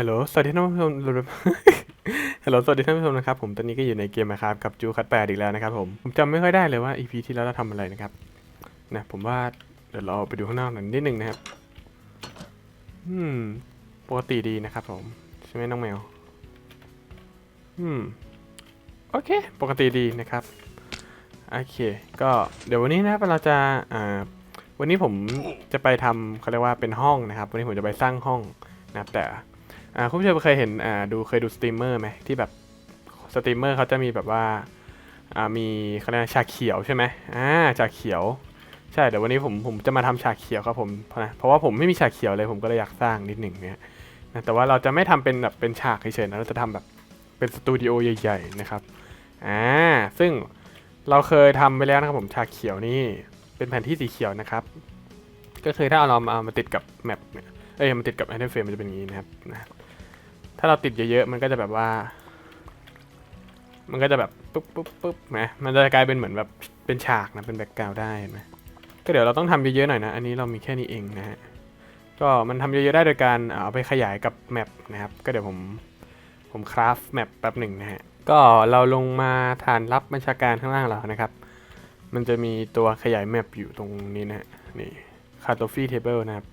ฮัลโหล สวัสดีท่านผู้ชมฮัลโหล สวัสดีท่านผู้ชมนะครับ ผม ตอนนี้ก็อยู่ในเกมนะครับกับจูคัตแปดอีกแล้วนะครับผม ผมจำไม่ค่อยได้เลยว่า EP ที่แล้วเราทำอะไรนะครับ นะ ผมว่า เดี๋ยวเราไปดูข้างนอกหน่อยนิดนึงนะครับ อืม ปกติดีนะครับผม ใช่ไหมน้องแมว อืม โอเค ปกติดีนะครับ โอเค ก็เดี๋ยววันนี้นะครับเราจะ อ่า วันนี้ผมจะไปทำเขาเรียกว่าเป็นห้องนะครับ วันนี้ผมจะไปสร้างห้องนะครับแต่ อ่าคุณผู้ชมเคยเห็นอ่าดูเคยดูสตรีมเมอร์ไหมที่แบบสตรีมเมอร์เขาจะมีแบบว่าอ่ามีเขาเรียกว่าฉากเขียวใช่ไหมอ่าฉากเขียวใช่เดี๋ยววันนี้ผมผมจะมาทำฉากเขียวครับผมเพราะนะเพราะว่าผมไม่มีฉากเขียวเลยผมก็เลยอยากสร้างนิดหนึ่งเนี่ยนะแต่ว่าเราจะไม่ทำเป็นแบบเป็นฉากเฉยๆนะเราจะทำแบบเป็นสตูดิโอใหญ่ๆนะครับอ่าซึ่งเราเคยทำไปแล้วนะครับผมฉากเขียวนี่เป็นแผนที่สีเขียวนะครับ ก็คือถ้าเอาเรามาเอามาติดกับแมปเนี่ยเอ้ยมันติดกับไอเทมเฟรมมันจะเป็นอย่างนี้นะครับนะ ถ้าเราติดเยอะๆมันก็จะแบบว่า มันก็จะแบบปุ๊บปุ๊บปุ๊บไหมมันจะกลายเป็นเหมือนแบบเป็นฉากนะเป็นแบ็กกราวด์ได้เห็นไหมก็เดี๋ยวเราต้องทำเยอะๆหน่อยนะ อันนี้เรามีแค่นี้เองนะฮะก็มันทำเยอะๆได้โดยการเอาไปขยายกับแมปนะครับ ก็เดี๋ยวผมผมคราฟแมปแป๊บหนึ่งนะฮะ ก็เราลงมาฐานรับบัญชาการข้างล่างเรานะครับ มันจะมีตัวขยายแมปอยู่ตรงนี้นะฮะนี่คาร์โตฟี่เทเบิลนะครับ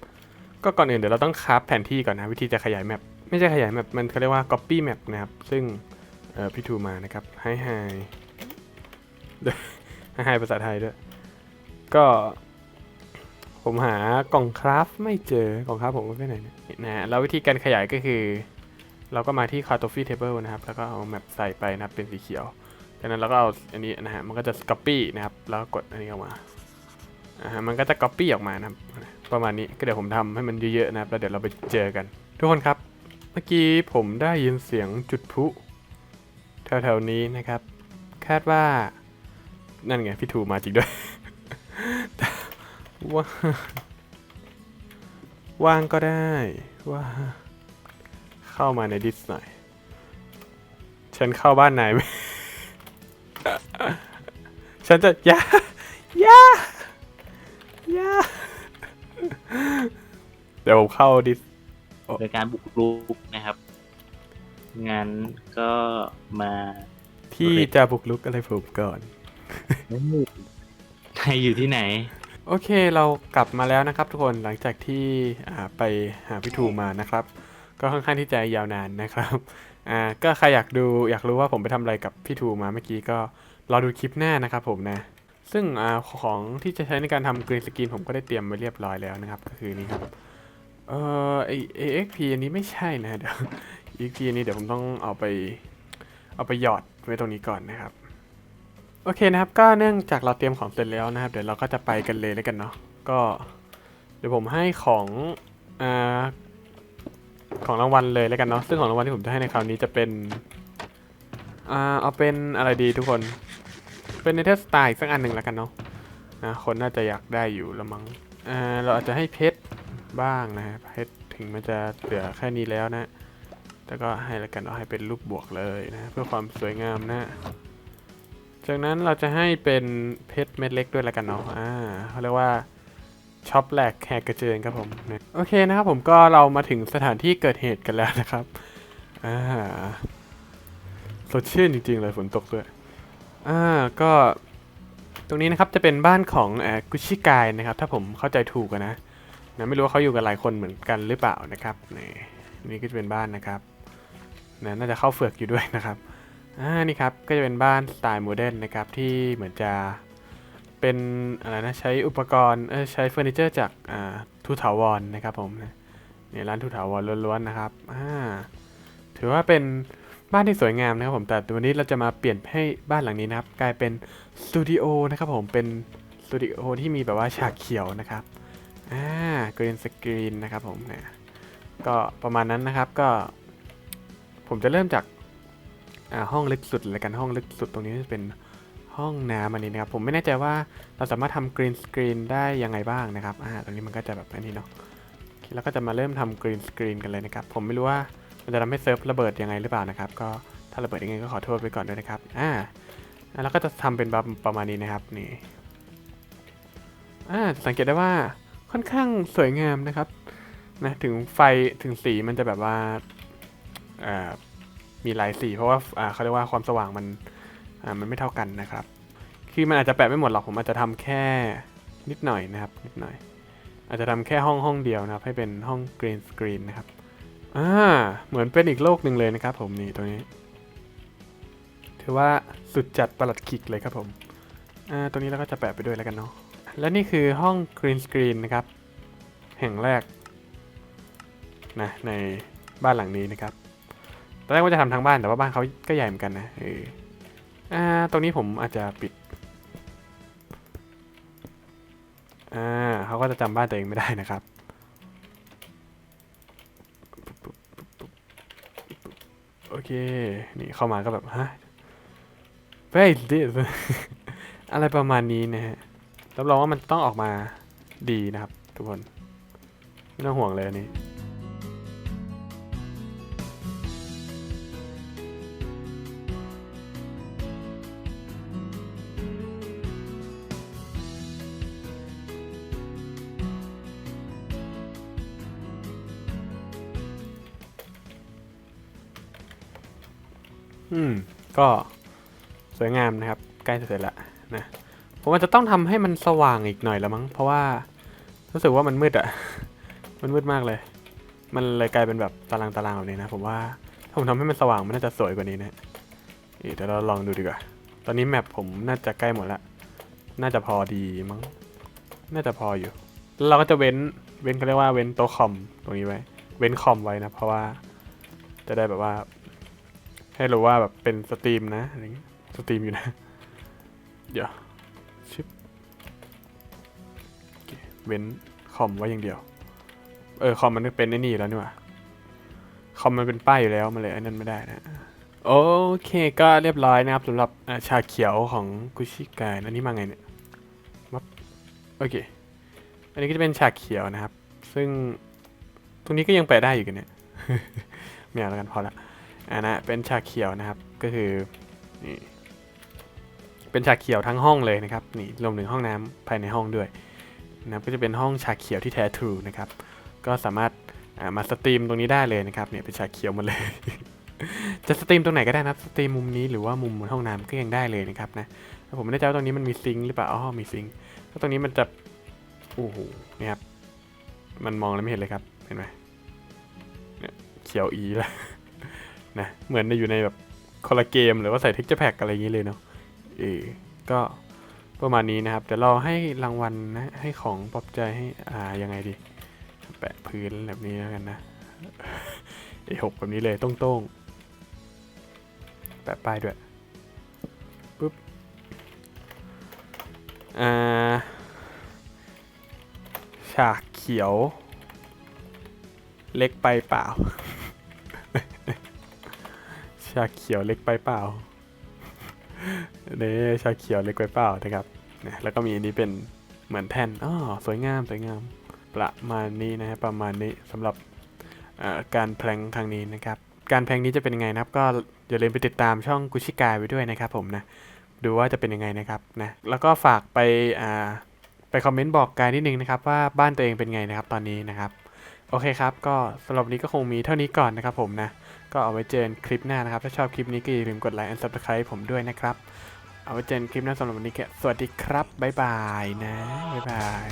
ก็ก่อนอื่นเดี๋ยวเราต้องคราฟแผนที่ก่อนนะ วิธีจะขยายแมป ไม่ใช่ขยายแมปมันเขาเรียกว่า copy map นะครับ ซึ่งพี่ทูมานะครับให้ไฮให้ไฮภาษาไทยด้วย ก็ ผมหากล่องคราฟไม่เจอกล่องคราฟผมก็ไปไหนเนี่ยนะฮะแล้ววิธีการขยายก็คือ เราก็มาที่ cartography table นะครับ แล้วก็เอาแมปใส่ไปนะครับเป็นสีเขียวจากนั้นเราก็เอาอันนี้นะฮะมันก็จะ copy นะครับ แล้วกดอันนี้ออกมาอ่าฮะมันก็จะ copy ออกมานะครับ ประมาณนี้ก็เดี๋ยวผมทำให้มันเยอะๆนะครับแล้วเดี๋ยวเราไปเจอกัน ทุกคนครับ มื่อกี้ผมได้ยินเสียงจุดพลุแถวๆนี้นะครับ คาดว่า นั่นไงพี่ทูมาจริงด้วยว่าว่างก็ได้ว่า เข้ามาในดิสหน่อยฉันเข้าบ้านไหนไหมฉันจะยายายาเดี๋ยวผมเข้าดิส โดยการบุกรุกนะครับงั้นก็มาที่จะบุกลุกอะไรผมก่อน ใครอยู่ที่ไหน โอเคเรากลับมาแล้วนะครับทุกคนหลังจากที่อ่าไปหาพี่ทูมานะครับ ก็ค่อนข้างที่จะยาวนานนะครับอ่าก็ใครอยากดูอยากรู้ว่าผมไปทำอะไรกับพี่ทูมาเมื่อกี้ก็รอดูคลิปหน้านะครับผมนะ ซึ่งอาของที่จะใช้ในการทำกรีนสกรีนผมก็ได้เตรียมไว้เรียบร้อยแล้วนะครับ ก็คือนี่ครับ เอ่อไอ AXP อันนี้ไม่ใช่นะเดี๋ยว AXP อันนี้เดี๋ยวผมต้องเอาไปเอาไปหยอดไว้ตรงนี้ก่อนนะครับ โอเคนะครับ ก็เนื่องจากเราเตรียมของเสร็จแล้วนะครับ เดี๋ยวเราก็จะไปกันเลยแล้วกันเนาะก็เดี๋ยวผมให้ของอ่าของรางวัลเลยแล้วกันเนาะซึ่งของรางวัลที่ผมจะให้ในคราวนี้จะเป็นอ่าเอาเป็นอะไรดีทุกคนเป็นเนเธอร์สไตล์สักอันหนึ่งแล้วกันเนาะนะคนน่าจะอยากได้อยู่ละมั้งอ่าเราอาจจะให้เพชร บ้างนะฮะเพชรถึงมันจะเหลือแค่นี้แล้วนะ แต่ก็ให้แล้วกันเอาให้เป็นรูปบวกเลยนะเพื่อความสวยงามนะจากนั้นเราจะให้เป็นเพชรเม็ดเล็กด้วยแล้วกันเนาะอ่าเขาเรียกว่าช็อปแหลกแหกกระเจิงครับผมโอเคนะครับผมก็เรามาถึงสถานที่เกิดเหตุกันแล้วนะครับอ่าสดชื่นจริงๆเลยฝนตกด้วยอ่าก็ตรงนี้นะครับจะเป็นบ้านของกุชิกายนะครับ ถ้าผมเข้าใจถูกนะ นะไม่รู้ว่าเขาอยู่กันหลายคนเหมือนกันหรือเปล่านะครับนี่นี่ก็จะเป็นบ้านนะครับนะน่าจะเข้าเฟือกอยู่ด้วยนะครับอ่านี่ครับก็จะเป็นบ้านสไตล์โมเดิร์นนะครับที่เหมือนจะเป็นอะไรนะใช้อุปกรณ์ใช้เฟอร์นิเจอร์จากอ่าทูถาวรนะครับผมเนี่ยร้านทูถาวรล้วนๆนะครับอ่าถือว่าเป็นบ้านที่สวยงามนะครับผมแต่วันนี้เราจะมาเปลี่ยนให้บ้านหลังนี้นะครับ กลายเป็นสตูดิโอนะครับผมเป็นสตูดิโอที่มีแบบว่าฉากเขียวนะครับ อ่ากรีนสกรีนนะครับผมเนี่ยก็ประมาณนั้นนะครับก็ ผมจะเริ่มจากห้องลึกสุดเลยกันห้องลึกสุดตรงนี้จะเป็นห้องน้ำอันนี้นะครับผมไม่แน่ใจว่าเราสามารถทำกรีนสกรีนได้ยังไงบ้างนะครับอ่าตรงนี้มันก็จะแบบอันนี้เนาะแล้วก็จะมาเริ่มทำกรีนสกรีนกันเลยนะครับ ผมไม่รู้ว่ามันจะทำให้เซิร์ฟระเบิดยังไงหรือเปล่านะครับ ก็ถ้าระเบิดยังไงก็ขอโทษไปก่อนด้วยนะครับอ่าแล้วก็จะทำเป็นประมาณนี้นะครับนี่อ่าสังเกตได้ว่า ค่อนข้างสวยงามนะครับนะถึงไฟถึงสีมันจะแบบว่าามีหลายสี เพราะว่าาเขาเรียกว่าความสว่างมันมันไม่เท่ากันนะครับ คือมันอาจจะแปะไม่หมดหรอกผมอาจจะทำแค่นิดหน่อยนะครับนิดหน่อย อาจจะทำแค่ห้องห้องเดียวนะครับ ให้เป็นห้องกรีนสกรีนนะครับอ่าเหมือนเป็นอีกโลกหนึ่งเลยนะครับ ผมนี่ตรงนี้ ถือว่าสุดจัดประหลัดขิกเลยครับผมอ่าตรงนี้เราก็จะแปะไปด้วยแล้วกันเนาะ และนี่คือห้องกรีนสกรีนนะครับ แห่งแรกนะในบ้านหลังนี้นะครับ ตอนแรกว่าจะทำทางบ้านแต่ว่าบ้านเขาก็ใหญ่เหมือนกันนะเอออ่าตรงนี้ผมอาจจะปิดอ่าเขาก็จะจำบ้านตัวเองไม่ได้นะครับโอเค นี่เข้ามาก็แบบ ฮะเฮ้ย this อะไรประมาณนี้นะฮะ รับรองว่ามันต้องออกมาดีนะครับ ทุกคน ไม่ต้องห่วงเลยอันนี้อืม ก็สวยงามนะครับ ใกล้เสร็จละนะ ผมว่าจจะต้องทำให้มันสว่างอีกหน่อยละมั้ง เพราะว่ารู้สึกว่ามันมืดอะมันมืดมากเลย มันเลยกลายเป็นแบบตารางตารางแบบนี้นะ ผมว่าถ้าผมทำให้มันสว่างมันน่าจะสวยกว่านี้นะเอ๊ะเดี๋ยวเราลองดูดีกว่า ตอนนี้แมปผมน่าจะใกล้หมดละ น่าจะพอดีมั้ง น่าจะพออยู่ แล้วเราก็จะเว้น เว้นเขาเรียกว่าเว้นโต๊ะคอมตรงนี้ไว้ เว้นคอมไว้นะ เพราะว่าจะได้แบบว่า ให้รู้ว่าแบบเป็นสตรีมนะ อะไรเงี้ย สตรีมอยู่นะ เว้นคอมไว้อย่างเดียว เออคอมมันเป็นไอ้นี่แล้วนี่หว่าคอมมันเป็นป้ายอยู่แล้วมันเลยอันนั้นไม่ได้นะโอเคก็เรียบร้อยนะครับสำหรับชาเขียวของกุชิกายอันนี้มาไงเนี่ยมับโอเค อันนี้ก็จะเป็นชาเขียวนะครับ ซึ่งตรงนี้ก็ยังแปได้อยู่กันเนี่ยไม่เอาแล้วกันพอละอ่านะเป็นชาเขียวนะครับก็คือนี่เป็นชาเขียวทั้งห้องเลยนะครับนี่รวมถึงห้องน้ำภายในห้องด้วย นะครับก็จะเป็นห้องชาเขียวที่แท้ทรูนะครับ ก็สามารถามาสตรีมตรงนี้ได้เลยนะครับเนี่ยเป็นชาเขียวหมดเลย จะสตรีมตรงไหนก็ได้นะครับสตรีมมุมนี้หรือว่ามุมบนห้องน้ำก็ยังได้เลยนะครับนะผมไม่แน่ใจว่าตรงนี้มันมีซิงหรือเปล่าอ๋อมีซิงค์แล้วตรงนี้มันจะโอ้โหนี่ครับมันมองแล้วไม่เห็นเลยครับเห็นไหมเนี่ยเขียวอีแล้วนะเหมือนในอยู่ในแบบคอลลาเกมหรือว่าใส่เท็กเจอร์แพ็กอะไรอย่างนี้เลยเนาะเออก็ ประมาณนี้นะครับเดี๋ยวเราให้รางวัลนะให้ของปลอบใจให้อ่ายังไงดี แปะพื้นแบบนี้แล้วกันนะเอหกแบบนี้เลยต้งๆแปะป้ายด้วยปุ๊บอ่าฉากเขียว เล็กไปเปล่าชาเขียวเล็กไปเปล่า เนี่ชาเขียวเล็กไปเปล่านะครับนะแล้วก็มีอันนี้เป็นเหมือนแท่นอ๋อสวยงามสวยงามประมาณนี้นะฮะประมาณนี้สำหรับการแพลงครั้งนี้นะครับการแพลงนี้จะเป็นยังไงนะครับ ก็อย่าลืมไปติดตามช่องกุชิกายไว้ด้วยนะครับผมนะดูว่าจะเป็นยังไงนะครับนะแล้วก็ฝากไปอ่าไปคอมเมนต์บอกกายนิดนึงนะครับว่าบ้านตัวเองเป็นไงนะครับตอนนี้นะครับโอเคครับ ก็สำหรับนนี้ก็คงมีเท่านี้ก่อนนะครับผมนะ ก็เอาไว้เจอกันคลิปหน้านะครับ ถ้าชอบคลิปนี้ก็อย่าลืมกดไลค์และ subscribe ผมด้วยนะครับ เอาไว้เจอกันคลิปหน้าสำหรับวันนี้แก็สวัสดีครับ บ๊ายบายนะ บ๊ายบาย